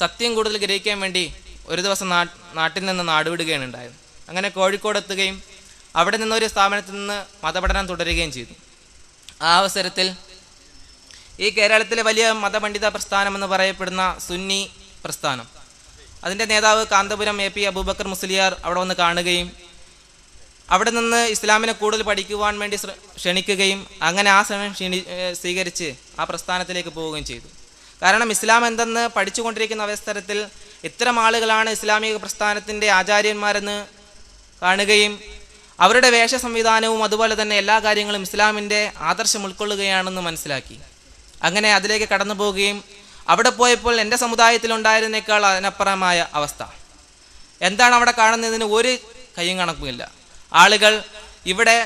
സത്യം കൂടുതൽ ഗ്രഹിക്കാൻ വേണ്ടി ഒരു ദിവസം നാട്ടിൽ നിന്ന് നാടുവിടുകയാണ് ഉണ്ടായത്. അങ്ങനെ കോഴിക്കോട് എത്തുകയും അവിടെ നിന്ന് ഒരു സ്ഥാപനത്തിൽ നിന്ന് മതപഠനം തുടരുകയും ചെയ്തു. ആ അവസരത്തിൽ ഈ കേരളത്തിലെ വലിയ മതപണ്ഡിത പ്രസ്ഥാനം എന്ന് പറയപ്പെടുന്ന സുന്നി പ്രസ്ഥാനം. അതിന്റെ നേതാവ് കാന്തപുരം എ പി അബൂബക്കർ മുസ്ലിയാർ അവിടെ വന്ന് കാണുകയും അവിടെ നിന്ന് ഇസ്ലാമിനെ കൂടുതൽ പഠിക്കുവാൻ വേണ്ടി ക്ഷണിക്കുകയും അങ്ങനെ ആ സമയം സ്വീകരിച്ച് ആ പ്രസ്ഥാനത്തിലേക്ക് പോവുകയും ചെയ്തു. കാരണം ഇസ്ലാം എന്തെന്ന് പഠിച്ചുകൊണ്ടിരിക്കുന്ന അവസരത്തിൽ ഇത്തരം ആളുകളാണ് ഇസ്ലാമിക പ്രസ്ഥാനത്തിന്റെ ആചാര്യന്മാരെന്ന് കാണുകയും അവരുടെ വേഷ സംവിധാനവും അതുപോലെ തന്നെ എല്ലാ കാര്യങ്ങളും ഇസ്ലാമിന്റെ ആദർശം ഉൾക്കൊള്ളുകയാണെന്ന് മനസ്സിലാക്കി. അങ്ങനെ അതിലേക്ക് കടന്നു പോവുകയും അവിടെ പോയപ്പോൾ എന്റെ സമുദായത്തിലുണ്ടായിരുന്നേക്കാൾ അതിനപ്പുറമായ അവസ്ഥ. എന്താണ് അവിടെ കാണുന്നതിന് ഒരു കയ്യും കണക്കുമില്ല. ആളുകൾ ഇവിടെ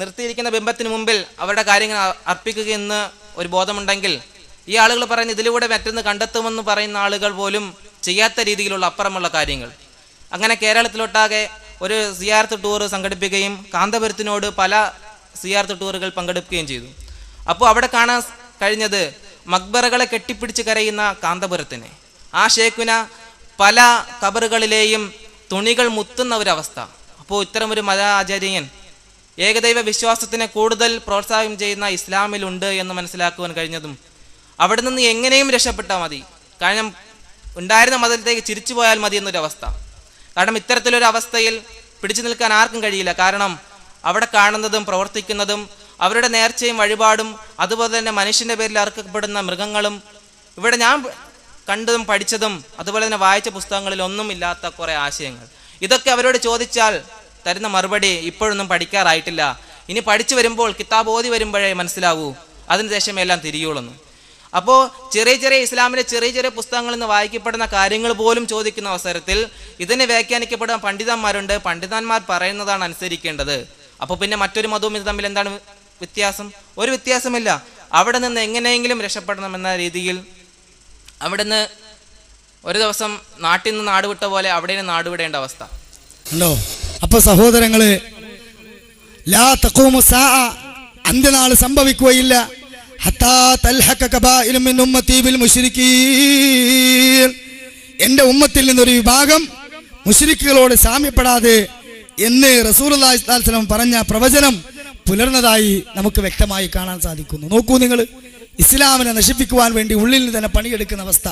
നിർത്തിയിരിക്കുന്ന ബിംബത്തിന് മുമ്പിൽ അവരുടെ കാര്യങ്ങൾ അർപ്പിക്കുകയെന്ന് ഒരു ബോധമുണ്ടെങ്കിൽ ഈ ആളുകൾ പറയുന്ന ഇതിലൂടെ മറ്റൊന്ന് കണ്ടെത്തുമെന്ന് പറയുന്ന ആളുകൾ പോലും ചെയ്യാത്ത രീതിയിലുള്ള അപ്പുറമുള്ള കാര്യങ്ങൾ. അങ്ങനെ കേരളത്തിലൊട്ടാകെ ഒരു സിയാർത്ത് ടൂർ സംഘടിപ്പിക്കുകയും കാന്തപുരത്തിനോട് പല സിയാർത്ത് ടൂറുകൾ പങ്കെടുക്കുകയും ചെയ്തു. അപ്പോൾ അവിടെ കാണാൻ കഴിഞ്ഞത് മക്ബറകളെ കെട്ടിപ്പിടിച്ച് കരയുന്ന കാന്തപുരത്തിനെ. ആ ഷേഖുന പല കബറുകളിലെയും തുണികൾ മുത്തുന്ന ഒരവസ്ഥ. അപ്പോൾ ഇത്തരം ഒരു മത ആചാര്യൻ ഏകദൈവ വിശ്വാസത്തിനെ കൂടുതൽ പ്രോത്സാഹനം ചെയ്യുന്ന ഇസ്ലാമിലുണ്ട് എന്ന് മനസ്സിലാക്കുവാൻ കഴിഞ്ഞതും അവിടെ നിന്ന് എങ്ങനെയും രക്ഷപ്പെട്ടാൽ മതി. കാരണം ഉണ്ടായിരുന്ന മതത്തിലേക്ക് ചിരിച്ചു പോയാൽ മതി എന്നൊരവസ്ഥ. കാരണം ഇത്തരത്തിലൊരു അവസ്ഥയിൽ പിടിച്ചു നിൽക്കാൻ ആർക്കും കഴിയില്ല. കാരണം അവിടെ കാണുന്നതും പ്രവർത്തിക്കുന്നതും അവരുടെ നേർച്ചയും വഴിപാടും അതുപോലെ തന്നെ മനുഷ്യന്റെ പേരിൽ അർക്കപ്പെടുന്ന മൃഗങ്ങളും ഇവിടെ ഞാൻ കണ്ടതും പഠിച്ചതും അതുപോലെ തന്നെ വായിച്ച പുസ്തകങ്ങളിൽ ഒന്നും ഇല്ലാത്ത കുറേ ആശയങ്ങൾ. ഇതൊക്കെ അവരോട് ചോദിച്ചാൽ തരുന്ന മറുപടി ഇപ്പോഴൊന്നും പഠിക്കാറായിട്ടില്ല. ഇനി പഠിച്ചു വരുമ്പോൾ കിതാബ് ഓതി വരുമ്പോഴേ മനസ്സിലാവൂ. അതിനുശേഷം എല്ലാം തിരിയുള്ളൂ അപ്പോൾ ചെറിയ ചെറിയ ഇസ്ലാമിലെ ചെറിയ ചെറിയ പുസ്തകങ്ങളിൽ നിന്ന് വായിക്കപ്പെടുന്ന കാര്യങ്ങൾ പോലും ചോദിക്കുന്ന അവസരത്തിൽ ഇതിനെ വ്യാഖ്യാനിക്കപ്പെടുന്ന പണ്ഡിതന്മാരുണ്ട്. പണ്ഡിതന്മാർ പറയുന്നതാണ് അനുസരിക്കേണ്ടത്. അപ്പോൾ പിന്നെ മറ്റൊരു മതവും ഇത് തമ്മിൽ എന്താണ് വ്യത്യാസം? ഒരു വ്യത്യാസമില്ല. അവിടെ നിന്ന് എങ്ങനെയെങ്കിലും രക്ഷപ്പെടണമെന്ന രീതിയിൽ അവിടെ നിന്ന് ഒരു ദിവസം നാട്ടിൽ നിന്ന് നാടുവിട്ട പോലെ അവിടെ നിന്ന് നാടുവിടേണ്ട അവസ്ഥ. ഉണ്ടോ? അപ്പൊ സഹോദരങ്ങൾ അന്ത്യനാൾ സംഭവിക്കുകയില്ല. എന്റെ ഉമ്മത്തിൽ നിന്നൊരു വിഭാഗം മുഷിരിക്കുകളോട് സാമ്യപ്പെടാതെ എന്ന് വസല്ലം പറഞ്ഞ പ്രവചനം പുലർന്നതായി നമുക്ക് വ്യക്തമായി കാണാൻ സാധിക്കുന്നു. നോക്കൂ നിങ്ങൾ ഇസ്ലാമിനെ നശിപ്പിക്കുവാൻ വേണ്ടി ഉള്ളിൽ നിന്ന് തന്നെ പണിയെടുക്കുന്ന അവസ്ഥ.